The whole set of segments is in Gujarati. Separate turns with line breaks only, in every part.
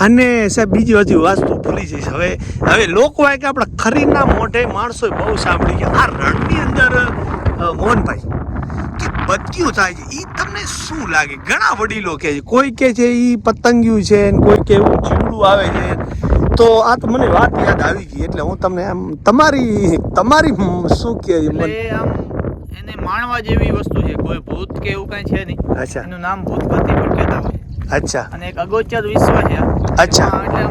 અને સાહેબ બીજી હજી વાસ્તુ ભૂલી જઈશ. હવે હવે લોકો કે આપણે ખરીના મોઢે માણસો બહુ સાંભળી કે આ રણની અંદર મોહનભાઈ કે બધ્યું થાય છે. એ તમને શું લાગે? ઘણા વડીલો કહે છે. કોઈ કહે છે એ પતંગિયું છે ને કોઈ કે એવું જીવડું આવે છે. તો આ તો મને વાત યાદ આવી ગઈ એટલે હું તમને આમ તમારી તમારી શું કે
આમ એને માણવા જેવી વસ્તુ છે. કોઈ ભૂત કે એવું કઈ છે નહીં.
અચ્છા.
એનું નામ ભૂતપતિ પણ કહેતા હોય.
અચ્છા.
અને એક અગોચર વિશ્વ છે.
અચ્છા.
એટલે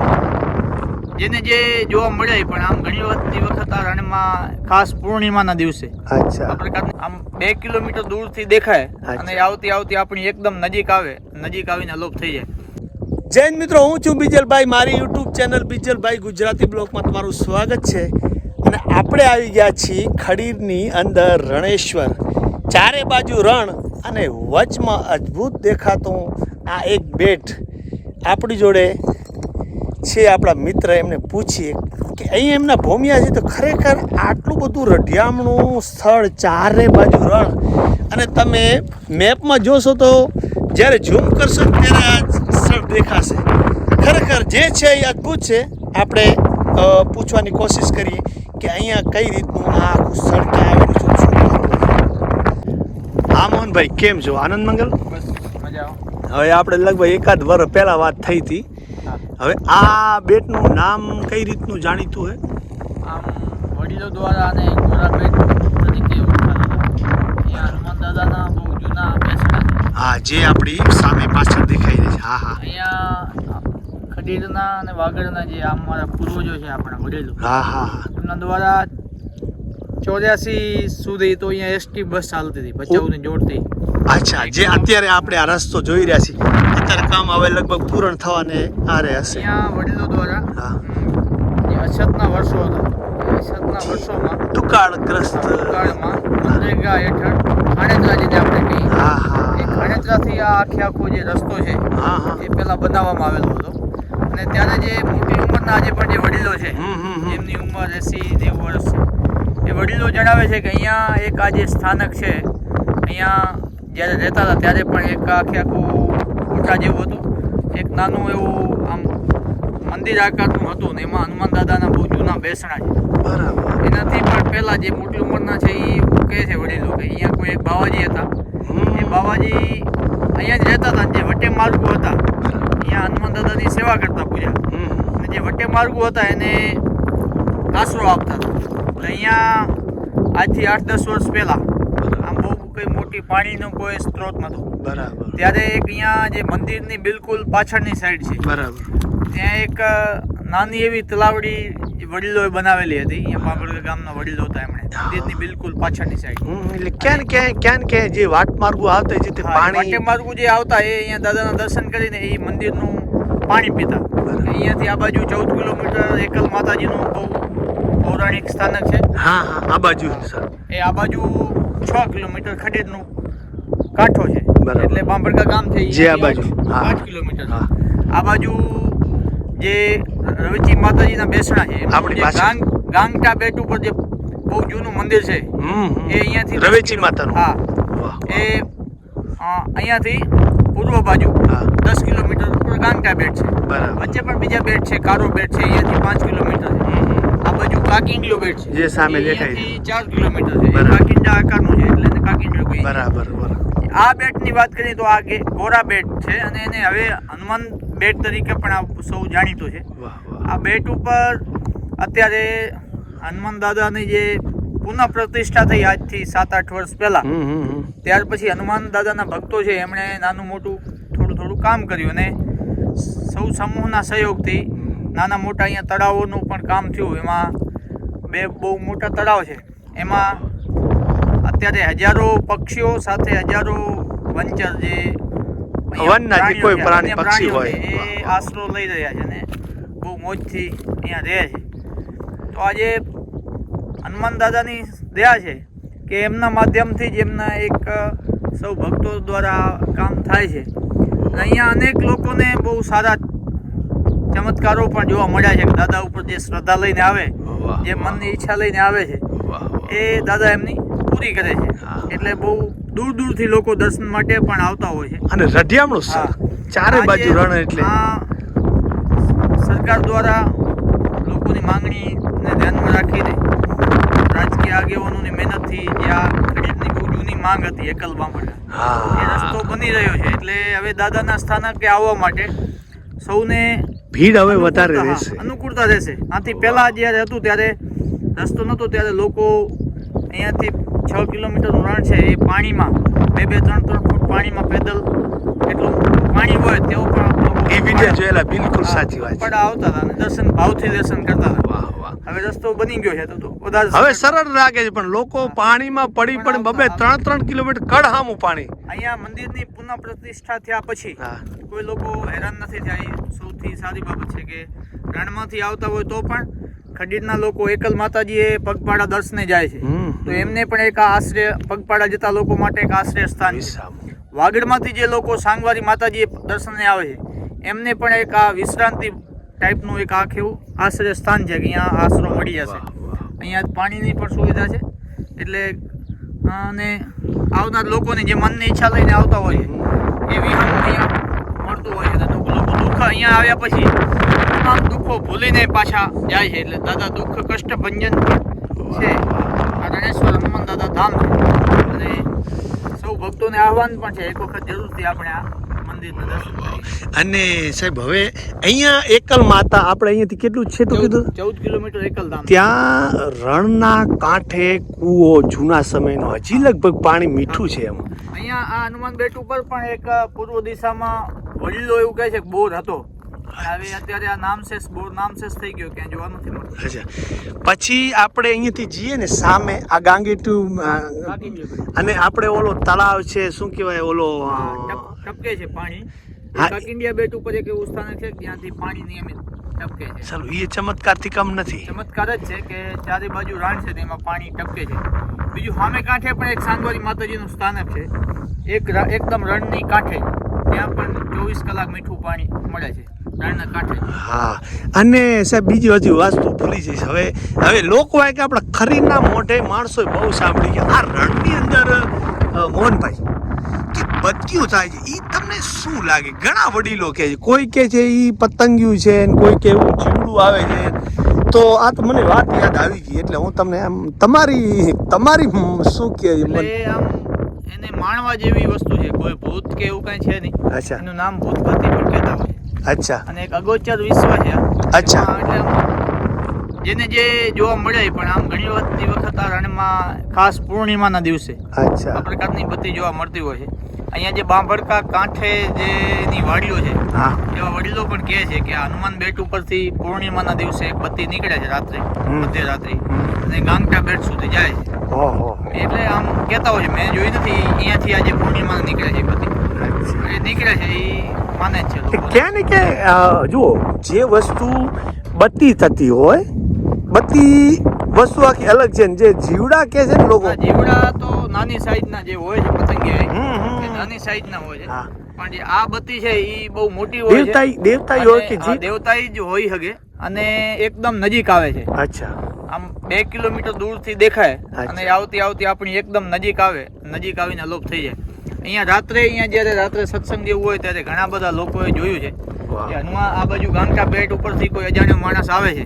જેને જે જોવા મળે પણ આમ ઘણી વખત વખત આ રણમાં ખાસ પૂર્ણિમાના દિવસે.
અચ્છા.
આ પ્રકારનું આમ બે કિલોમીટર દૂરથી દેખાય. અને આવતી આવતી આપણી એકદમ નજીક આવે નજીક આવીને લોપ થઈ જાય.
જૈન મિત્રો હું છું બીજલભાઈ. મારી યુટ્યુબ ચેનલ બીજલભાઈ ગુજરાતી બ્લોગમાં તમારું સ્વાગત છે. અને આપણે આવી ગયા છીએ ખડીરની અંદર રણેશ્વર. ચારે બાજુ રણ અને વચમાં અદ્ભુત દેખાતું આ એક બેટ આપણી જોડે છે આપણા મિત્ર એમને પૂછીએ કે અહીં એમના ભૂમિયા છે તો ખરેખર આટલું બધું રઢિયામણું સ્થળ ચારે બાજુ રણ અને તમે મેપમાં જોશો તો જ્યારે ઝૂમ કરશો ત્યારે આ સ્થળ દેખાશે. ખરેખર જે છે એ અદ્ભુત છે. આપણે પૂછવાની કોશિશ કરીએ કે અહીંયા કઈ રીતનું આ આખું સ્થળ ક્યાં આવેલું છે હા મોહનભાઈ કેમ છો? આનંદ મંગલ? હવે આપણે લગભગ એકાદ વર્ષ પહેલાં વાત થઈ હતી. હવે આ બેટનું નામ કઈ રીતનું જાણીતું હે?
આમ વડીલો દ્વારા અને તરીકે ઓળખાતા અહીંયા હનુમાન દાદાના બહુ જૂના બેસણા
હા જે આપણી સામે પાછળ દેખાઈ રહી છે. હા હા.
અહીંયા ખડીરના અને વાગડના જે અમારા પૂર્વજો છે આપણા વડીલો
હા હા હા.
એમના દ્વારા ચોર્યાસી સુધી તો અહીંયા એસટી બસ ચાલતી હતી ભચાઉને જોડતી
અચ્છા જે અત્યારે આપણે આ રસ્તો જોઈ રહ્યા છીએ. અત્યારે કામ હવે લગભગ પૂરણ થવાને આરે હશે.
વડીલો દ્વારા.
હા.
હમ, અછતના વર્ષો હતા. અછતના વર્ષોમાં
દુકાળગ્રસ્ત.
દુકાળમાં મનરેગા હેઠળ ખાણેતરા જેને આપણે કહીએ
હા
એ
હા
ખાણેતરાથી આ આખે આખો જે રસ્તો છે
હા હા.
એ પહેલાં બનાવવામાં આવેલો હતો. અને ત્યારે જે મોટી ઉંમરના આજે પણ જે વડીલો છે. એમની ઉંમર એસી નેવું વર્ષ છે. એ વડીલો જણાવે છે કે અહીંયા એક આ જે સ્થાનક છે અહીંયા જ્યારે રહેતા હતા ત્યારે પણ એક આખે આખું કોઠા જેવું હતું. એક નાનું એવું આમ મંદિર આકારનું હતું ને એમાં હનુમાન દાદાના બહુ જૂના બેસણા છે.
બરાબર.
એનાથી પણ પહેલાં જે મોટી ઉંમરના છે એ કહે છે વડીલો કે અહીંયા કોઈ એક બાવાજી હતા. એ બાવાજી અહીંયા જ રહેતા હતા જે વટે માર્ગો હતા. અહીંયા હનુમાન દાદાની સેવા કરતા પૂજા. અને જે વટે માર્ગો હતા એને આશરો આપતા હતા. એટલે અહીંયા આજથી આઠ દસ વર્ષ પહેલાં મોટી પાણીનો કોઈ સ્ત્રોત નતો
બરાબર.
ત્યારે એક અહીંયા જે મંદિરની બિલકુલ પાછળની સાઈડ છે
બરાબર.
ત્યાં એક નાની એવી તલાવડી વડીલોએ બનાવેલી હતી. અહીંયા પાપડ ગામના વડીલો હતા એમણે. મંદિરની બિલકુલ પાછળની સાઈડ
એટલે ક્યાં ક્યાં ક્યાં ક્યાં જે વાટ માર્ગો આવતા જે પાણી
વાટે માર્ગો જે આવતા એ અહીંયા દાદાના દર્શન કરીને એ મંદિરનું પાણી પીતા. અહીંયાથી આ બાજુ ચૌદ કિલોમીટર એકલ માતાજીનું બહુ પૌરાણિક સ્થાનક છે.
હા હા આ બાજુ સર.
એ આ બાજુ છ કિલોમીટર ખડીરનું કાંઠો છે. એટલે બાંભડકા ગામ છે
જે આ બાજુ.
પાંચ કિલોમીટર
હા.
આ બાજુ જે રવિચી માતાજીના બેસણા છે
આપણી
ગાંગ ગાંગટા બેટ ઉપર જે બહુ જૂનું મંદિર છે. એ અહીંયાથી
રવેચી માતાનું.
હા. એ અહીંયાથી પૂર્વ બાજુ દસ કિલોમીટર ઉપર ગાંગટા બેટ છે.
બરાબર.
વચ્ચે પણ બીજા બેટ છે કારો બેટ છે અહીંયાથી પાંચ કિલોમીટર છે. કાકિંડલો બેટ છે
જે સામે દેખાય છે.
અહીંયાથી ચાર કિલોમીટર છે. કાકિંડા આકારનું છે એટલે કાકિંડલો છીએ.
બરાબર બરાબર
આ બેટની વાત કરીએ તો આ ગોરા બેટ છે અને એને હવે હનુમાન બેટ તરીકે પણ આ સૌ જાણીતો છે આ બેટ ઉપર અત્યારે હનુમાન દાદાની જે પુનઃ પ્રતિષ્ઠા થઈ આજથી સાત આઠ વર્ષ પહેલા. ત્યાર પછી હનુમાન દાદાના ભક્તો છે એમણે નાનું મોટું થોડું થોડું કામ કર્યું અને સૌ સમૂહના સહયોગથી નાના મોટા અહીંયા તળાવોનું પણ કામ થયું એમાં બે બહુ મોટા તળાવ છે. એમાં અત્યારે હજારો પક્ષીઓ સાથે હજારો વંચર જે
વનના જે
પ્રાણીઓ
કોઈ પ્રાણી, પક્ષી હોય.
એ આશરો લઈ રહ્યા છે અને બહુ મોજથી અહીંયા રહે છે. તો આજે હનુમાન દાદાની દયા છે કે એમના માધ્યમથી જ એમના એક સૌ ભક્તો દ્વારા કામ થાય છે. અહીંયા અનેક લોકોને બહુ સારા ચમત્કારો પણ જોવા મળ્યા છે દાદા ઉપર જે શ્રદ્ધા લઈને આવે જે મનની ઈચ્છા લઈને આવે છે એ દાદા એમની પૂરી કરે છે. એટલે બહુ દૂર દૂરથી લોકો દર્શન માટે પણ આવતા હોય છે.
અને રઢિયામણું. ચારે બાજુ રણ એટલે.
સરકાર દ્વારા લોકોની માંગણીને ધ્યાનમાં રાખીને રાજકીય આગેવાનોની મહેનતથી જે આ ખરીદની બહુ જૂની માંગ હતી એકલ માટે. એ
હા
રસ્તો બની રહ્યો છે. એટલે હવે દાદાના સ્થાનકે આવવા માટે સૌને
ભીડ હવે વધારે
અનુકૂળતા-
રહેશે.
અનુકૂળતા રહેશે. આથી પહેલા જ્યારે હતું ત્યારે રસ્તો નહોતો ત્યારે લોકો અહીંયાથી છ કિલોમીટરનું રણ છે એ પાણીમાં બે બે ત્રણ ત્રણ ફૂટ પાણીમાં પેદલ એટલું પાણી હોય તેઓ પણ
એ વીડિયો જોયેલા બિલકુલ સાચી વાત
પણ આવતા હતા દર્શન ભાવથી દર્શન કરતા હતા.
વાહ વાહ.
હવે રસ્તો બની ગયો છે તો વધારે
હવે
સરળ.
લાગે છે પણ લોકો પાણીમાં પડી પણ બબે ત્રણ ત્રણ કિલોમીટર કડહામું પાણી.
અહીંયા મંદિરની પુનઃ પ્રતિષ્ઠા થયા પછી કોઈ લોકો હેરાન નથી થાય. સૌથી સારી બાબત છે કે રણમાંથી આવતા હોય તો પણ ખડીરના લોકો એકલ માતાજીએ પગપાળા દર્શને જાય છે. તો એમને પણ એક આશ્રય પગપાળા જતા લોકો માટે એક આશ્રય સ્થાન છે વાગડમાંથી જે લોકો સાંગવારી માતાજીએ દર્શને આવે છે એમને પણ એક આ વિશ્રાંતિ ટાઈપનું એક આખું આશ્રય સ્થાન છે કે અહીંયા આશરો મળી જશે. અહીંયા પાણીની પણ સુવિધા છે. એટલે અને આવનાર લોકોને જે મનની ઈચ્છા લઈને આવતા હોય છે એ વિહંગ અહીંયા મળતું હોય છે. તો લોકો દુઃખ અહીંયા આવ્યા પછી તમામ દુઃખો ભૂલીને પાછા જાય છે. એટલે દાદા દુઃખ કષ્ટ ભંજન છે. આ રણેશ્વર હનુમાન દાદા ધામ છે. અને સૌ ભક્તોને આહવાન પણ છે. એક વખત જરૂરથી આપણે આ
અને સાહેબ હવે અહીંયા એકલ માતા આપણે અહીંયાથી કેટલું છે તો કીધું?
ચૌદ કિલોમીટર એકલ
ત્યાં રણના કાંઠે કૂવો જૂના સમયનો હજી લગભગ પાણી મીઠું છે એમ.
અહીંયા આ હનુમાન બેટ ઉપર પણ એક પૂર્વ દિશામાં વડીલો એવું કહે છે કે બોર હતો. હવે અત્યારે આ નામશેષ બોર નામશેષ થઈ ગયો ક્યાં જોવા નથી
પછી આપણે અહીંયાથી જઈએ ને સામે આ ગાંગીટું. અને આપણે ઓલો તળાવ છે શું કહેવાય ઓલો
ટપકે છે પાણી. ઇન્ડિયા બેટ ઉપર એક એવું સ્થાન છે ત્યાંથી પાણી નિયમિત ટપકે છે.
ચાલો એ ચમત્કારથી કમ નથી.
ચમત્કાર જ છે કે ચારે બાજુ રાણ છે તેમાં પાણી ટપકે છે. બીજું સામે કાંઠે પણ એક સાંગવારી માતાજીનું સ્થાનક છે. એક એકદમ રણની કાંઠે ત્યાં પણ ચોવીસ કલાક મીઠું પાણી મળે છે રણના કાંઠે.
હા. અને સાહેબ બીજી હજી વાસ્તુ ભૂલી જઈશ. હવે હવે લોકો કે આપણે ખરીના મોઢે માણસો બહુ સાંભળી ગયા. આ રણની અંદર મોહનભાઈ કે બદક્યું થાય છે એ તમને શું લાગે? ઘણા વડીલો કહે છે કોઈ કે છે એ પતંગિયું છે ને કોઈ કે એવું જીવડું આવે છે. તો આ તો મને વાત યાદ આવી ગઈ એટલે હું તમને આમ તમારી તમારી શું કે
આમ એને માણવા જેવી વસ્તુ છે કોઈ ભૂત કે એવું કાંઈ છે નહીં.
અચ્છા.
એનું નામ ભૂતપતિ પણ કહેતા હોય
અચ્છા.
અને એક અગોચર વિશ્વ છે આ.
અચ્છા.
એટલે જેને જે જોવા મળે પણ આમ ઘણી વખત વખત આ રણમાં ખાસ પૂર્ણિમાના દિવસે આ
અચ્છા
પ્રકારની બત્તી જોવા મળતી હોય છે. અહીંયા જે બાંભડકા કાંઠે જે એની વાડીઓ છે
હા.
એવા વડીલો પણ કહે છે કે હનુમાન બેટ ઉપરથી પૂર્ણિમાના દિવસે એક બત્તી નીકળે છે રાત્રે
મધ્ય
રાત્રે. અને ગાંગટા બેટ સુધી જાય છે. એટલે આમ કહેતા હોય છે મેં જોઈ નથી અહીંયાથી આજે પૂર્ણિમા નીકળે છે એ નીકળે છે એ માને છે લોકો.
કે ને કે જુઓ જે વસ્તુ બત્તી થતી હોય બત્તી વસ્તુ આખી અલગ છે જે જીવડા કે છે ને લોકો?
જીવડા તો નાની સાઈઝના જે હોય છે પતંગિયા
હમ,
સાઈઝ ના હોય છે. પણ જે આ બત્તી છે એ બહુ મોટી હોય
દેવતાઈ દેવતાઈ હોય કે જી
દેવતાઈ જ હોય હગે. અને એકદમ નજીક આવે છે.
અચ્છા.
આમ બે કિલોમીટર દૂરથી દેખાય. અને આવતી આવતી આપણી એકદમ નજીક આવે. નજીક આવીને અલોપ થઈ જાય. અહીંયા રાત્રે અહીંયા જ્યારે રાત્રે સત્સંગ જેવું હોય ત્યારે ઘણા બધા લોકોએ જોયું છે. કે હનુમાન આ બાજુ ગાંગટા બેટ ઉપરથી કોઈ અજાણ્યો માણસ આવે છે.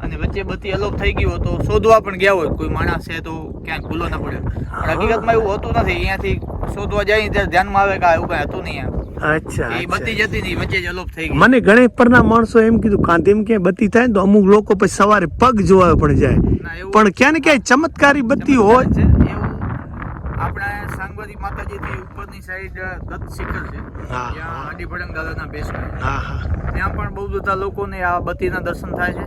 અને વચ્ચે બત્તી અલોપ થઈ ગયો હોય તો શોધવા પણ ગયા હોય. કોઈ માણસ છે તો ક્યાંક ભૂલો ના પડે. પણ હકીકતમાં એવું હોતું નથી. અહીંયાથી શોધવા જાય ત્યારે ધ્યાનમાં આવે કે એવું કાંઈ હતું નહીં એમ.
અચ્છા
એ બત્તી જતી નહીં વચ્ચે જ અલોપ થઈ ગઈ.
મને ગણેશ પરના માણસો એમ કીધું કાંતિ એમ કે બત્તી થાય ને તો અમુક લોકો પછી સવારે પગ જોવા પણ જાય. પણ ક્યાં ને ક્યાંય ચમત્કારી બત્તી હોય.
છે. આપણા સાંગવારી માતાજીથી ઉપરની સાઈડ દત્ત શિખર છે.
હા,
જ્યાં
હા.
આડી દાદાના બેસ
હા હા.
ત્યાં પણ બહુ બધા લોકોને આ બત્તીના દર્શન થાય છે.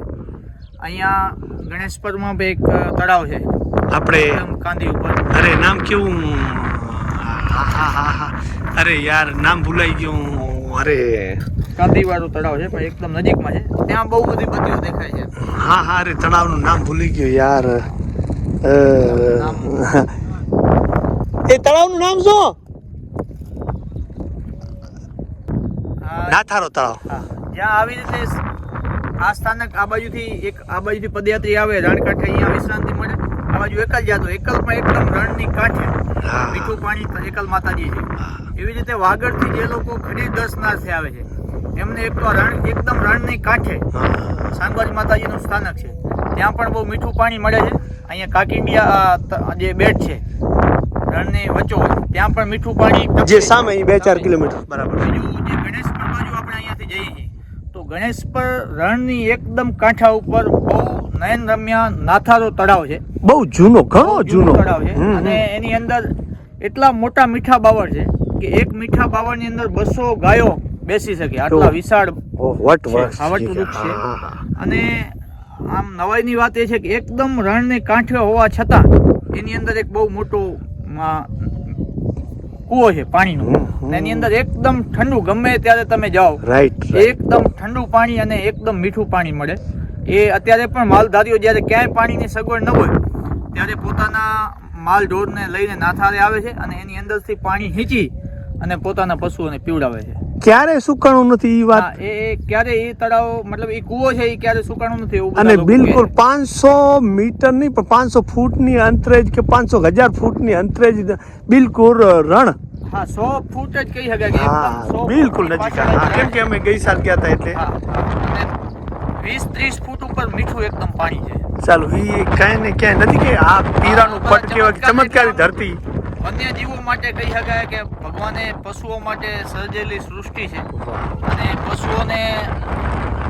અહીંયા ગણેશપરમાં બી એક તળાવ છે.
આપણે
કાંદી ઉપર.
અરે નામ કેવું? હા હા હા હા. અરે યાર નામ ભૂલાઈ ગયું અરે.
કાંદીવાળું તળાવ છે પણ એકદમ નજીકમાં છે. ત્યાં બહુ બધી બત્તીઓ દેખાય છે.
હા હા અરે તળાવનું નામ ભૂલી ગયો યાર. એ તળાવનું નામ શું? નાથારો તળાવ.
હા. જ્યાં આવી રીતે આ સ્થાનક આ બાજુથી એક આ બાજુથી પદયાત્રી આવે રણકાંઠે અહીંયા વિશ્રાંતિ મળે. આ બાજુ એકલ જાતો એકલ પણ એકદમ રણની કાંઠે. મીઠું પાણી એકલ માતાજી છે. એવી રીતે વાગડથી જે લોકો ખડી દર્શનાર્થે આવે છે. એમને એક તો રણ એકદમ રણની કાંઠે શાંબાજી માતાજીનું સ્થાનક છે. ત્યાં પણ બહુ મીઠું પાણી મળે છે. અહીંયા કાકિંડિયા જે બેટ છે રણની વચ્ચો ત્યાં પણ મીઠું પાણી
જે સામે બે ચાર કિલોમીટર બરાબર.
બીજું જે ગણેશ પર બાજુ આપણે અહીંયાથી જઈએ છીએ તો ગણેશ પર રણની એકદમ કાંઠા ઉપર બહુ નયન રમ્ય નાથારો તળાવ છે.
બહુ જૂનો ઘણો જૂનો.
તળાવ છે. અને એની અંદર એટલા મોટા મીઠા બાવળ છે કે એક મીઠા બાવળની અંદર બસો ગાયો બેસી શકે. આટલા વિશાળ
વટ
છે, વૃક્ષ. અને આમ નવાઈની વાત એ છે કે એકદમ રણને કાંઠે હોવા છતાં એની અંદર એક બહુ મોટો કૂવો છે પાણીનો. એની અંદર એકદમ ઠંડુ ગમે ત્યારે તમે જાઓ
રાઈટ.
એકદમ ઠંડુ પાણી અને એકદમ મીઠું પાણી મળે. એ અત્યારે પણ માલધારીઓ જ્યારે ક્યાંય પાણીની સગવડ ન હોય ત્યારે પોતાના માલ ઢોરને લઈને નાથારે આવે છે અને એની અંદરથી પાણી ખીંચી અને પોતાના પશુઓને પીવડાવે છે.
ક્યારે સુકાણું નથી એ વાત?
એ ક્યારે એ તળાવ મતલબ એ કૂવો છે એ ક્યારે સુકાણું નથી એવું
અને બિલકુલ પાંચસો મીટર નહીં પણ પાંચસો ફૂટની અંતરે જ કે પાંચસો હજાર ફૂટની અંતરે જ બિલકુલ રણ.
હા સો ફૂટ જ કહી શકાય કે
બિલકુલ નજીક. કેમ કે અમે ગઈ સાલ ગયા હતા એટલે.
વીસ ત્રીસ ફૂટ ઉપર મીઠું એકદમ પાણી છે
ચાલો ઈ ક્યાંય ને ક્યાંય નથી કે આ પીરાનું પટ ચમત્કારી ધરતી.
વન્ય જીવો માટે કહી શકાય કે ભગવાને પશુઓ માટે સર્જેલી સૃષ્ટિ છે. અને પશુઓને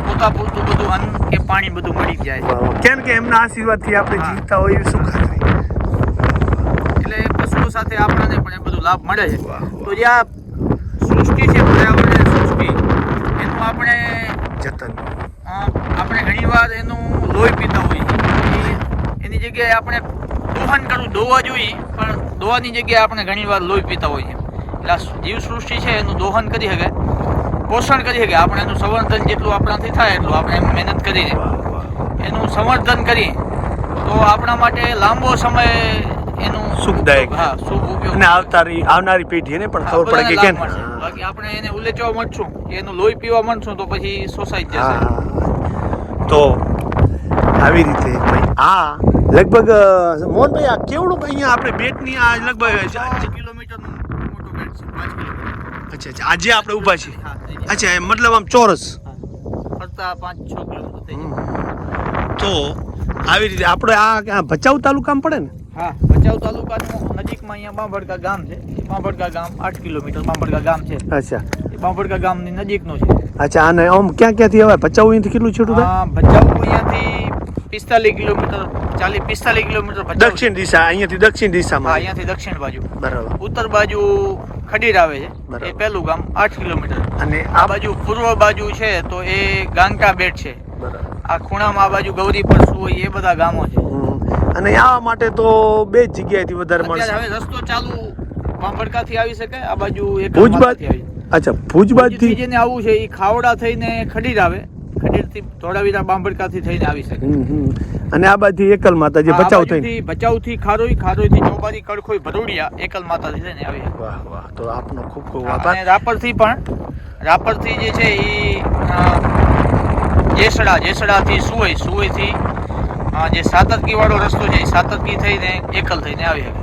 પોતા પૂરતું બધું અન્ન કે પાણી બધું મળી જાય છે.
કેમ કે એમના આશીર્વાદથી આપણે જીવતા હોય એવી શું
એટલે પશુઓ સાથે આપણને પણ એ બધું લાભ મળે છે. તો જે આ સૃષ્ટિ છે પર્યાવરણ સૃષ્ટિ એનું આપણે
જતન.
આપણે ઘણીવાર એનું લોહી પીતા હોઈએ એની જગ્યાએ આપણે દોહન કરવું દોવા જોઈએ પણ દોવાની જગ્યાએ આપણે ઘણીવાર લોહી પીતા હોઈએ એટલે જીવસૃષ્ટિ જીવ સૃષ્ટિ છે એનું દોહન કરી શકે પોષણ કરી શકે. આપણે એનું સંવર્ધન જેટલું આપણાથી થાય એટલું આપણે એમ મહેનત કરીને એનું સંવર્ધન કરી તો આપણા માટે લાંબો સમય એનું
સુખદાયક.
હા શુભ ઉપયોગ
અને આવતારી આવનારી પેઢીને પણ ખબર પડે કે કેમ?
બાકી આપણે એને ઉલેચવા મળશું એનું લોહી પીવા મળશું તો પછી સોસાઈ જશે.
તો આવી રીતે ભાઈ આ લગભગ મોહનભાઈ આ કેવડું અહીંયા આપણે બેટની આ લગભગ
પાંચ કિલોમીટરનું મોટું બેટ છે પાંચ કિલોમીટર.
અચ્છા અચ્છા આજે આપણે ઊભા છીએ. અચ્છા મતલબ આમ ચોરસ.
ફરતા પાંચ છ કિલોમીટર
તો આવી રીતે આપણે આ ભચાઉ તાલુકામાં પડે ને?
હા ભચાઉ તાલુકાનું નજીકમાં અહીંયા બાંભડકા ગામ છે. બાંભડકા ગામ આઠ કિલોમીટર બાંભડકા ગામ છે.
અચ્છા.
બાંભડકા ગામની નજીકનું છે.
અચ્છા અને આમ ક્યાં ક્યાંથી આવે? ભચાઉ અહીંથી કેટલું છૂટું થાય?
ભચાઉ અહીંયાથી પિસ્તાલીસ કિલોમીટર ચાલીસ પિસ્તાલીસ કિલોમીટર
દક્ષિણ દિશા અહીંયાથી દક્ષિણ દિશામાં.
અહીંયાથી દક્ષિણ બાજુ.
બરાબર.
ઉત્તર બાજુ ખડીર આવે છે. એ પહેલું ગામ આઠ કિલોમીટર.
અને
આ બાજુ પૂર્વ બાજુ છે તો એ ગાંકા બેટ છે.
બરાબર.
આ ખૂણામાં આ બાજુ ગૌરી પરસુ હોય એ બધા ગામો છે.
અને આવવા માટે તો બે જગ્યાએથી વધારે મળશે.
હવે રસ્તો ચાલુ બાંભડકાથી આવી શકે આ બાજુ એક
ભુજ બાદ
આવી.
અચ્છા ભુજ
ભુજથી જેને આવું છે એ ખાવડા થઈને ખડીર આવે. ખડીરથી ધોળાવીરા બાંભડકાથી થઈને આવી શકે.
અને આ બાજુ એકલ માતા જે ભચાઉ થઈને.
ભચાઉ થી ખારોઈ ખારોઈથી ચોબારી કડખોઈ ભરોડિયા એકલ માતાથી થઈને આવી શકે.
વાહ વાહ. તો આપનો ખૂબ ખૂબ
અને રાપરથી પણ રાપરથી જે છે એ જેસડા જેસડાથી સુવઈ. સુવઈ થી જે સાતરકી વાળો રસ્તો છે સાતરકી થઈને એકલ થઈને આવી શકે.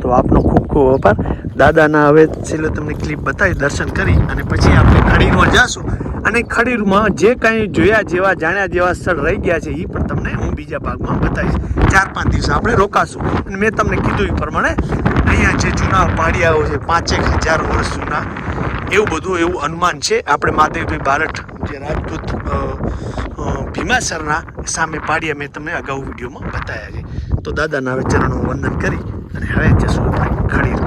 તો આપનો ખૂબ ખૂબ આભાર. દાદાના હવે છેલ્લે તમને ક્લિપ બતાવી દર્શન કરી અને પછી આપણે ખડીરમાં જઈશું અને ખડીરમાં જે કાંઈ જોયા જેવા, જાણ્યા જેવા સ્થળ રહી ગયા છે એ પણ તમને હું બીજા ભાગમાં બતાવીશ. ચાર પાંચ દિવસ આપણે રોકાશું. અને મેં તમને કીધું એ પ્રમાણે અહીંયા જે જૂના પાડિયાઓ છે, પાંચેક હજાર વર્ષ જૂના, એવું બધું, એવું અનુમાન છે. આપણે મહાદેવભાઈ બારઠ, જે રાજપૂત ભીમાસરના સામે પાડ્યા મેં તમને અગાઉ વિડીયોમાં બતાવ્યા છે. તો દાદાના હવે ચરણો વંદન કરી અને હવે જશું આપણે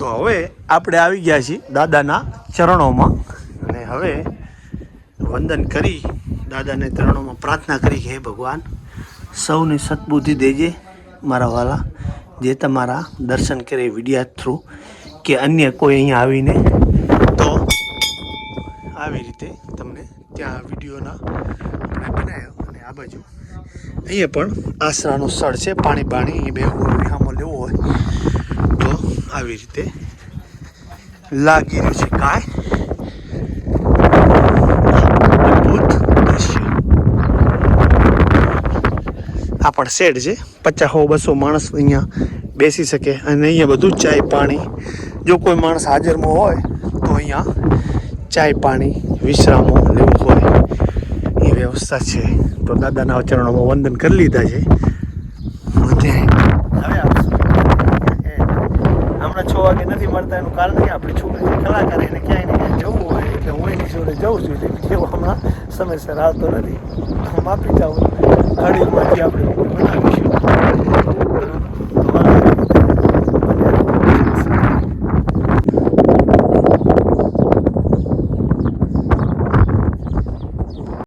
તો હવે આપણે આવી ગયા છીએ દાદાના ચરણોમાં. અને હવે વંદન કરી, દાદાને ચરણોમાં પ્રાર્થના કરી કે હે ભગવાન, સૌને સદબુદ્ધિ દેજે મારા વાલા, જે તમારા દર્શન કરે વિડિયા થ્રુ કે અન્ય કોઈ અહીંયા આવીને તો આવી રીતે તમને ત્યાં વિડીયોના આપણે બનાવ્યો. અને આ બાજુ અહીંયા પણ આશરાનું સ્થળ છે પાણી પાણી અહીં બે વિહામો લેવો હોય. આવી રીતે લાગી રહ્યું છે કાય આ પણ શેડ છે. પચાસ બસો માણસ અહીંયા બેસી શકે અને અહીંયા બધું ચાય પાણી. જો કોઈ માણસ હાજરમાં હોય, તો અહીંયા ચાય પાણી વિશ્રામો લેવું હોય. એ વ્યવસ્થા છે. તો દાદાના ચરણોમાં વંદન કરી લીધા છે હવે આવશું એ હમણાં છ વાગે નથી મળતા એનું કારણ કે આપણી છોકરી કલાકાર એને ક્યાંય ને ક્યાંય જવું હોય, એટલે હું એની જોડે જઉં છું, એટલે વીડિયો હમણાં સમયસર આવતો નથી. માપી જાઉં ઘડીમાંથી આપણે બનાવીશું.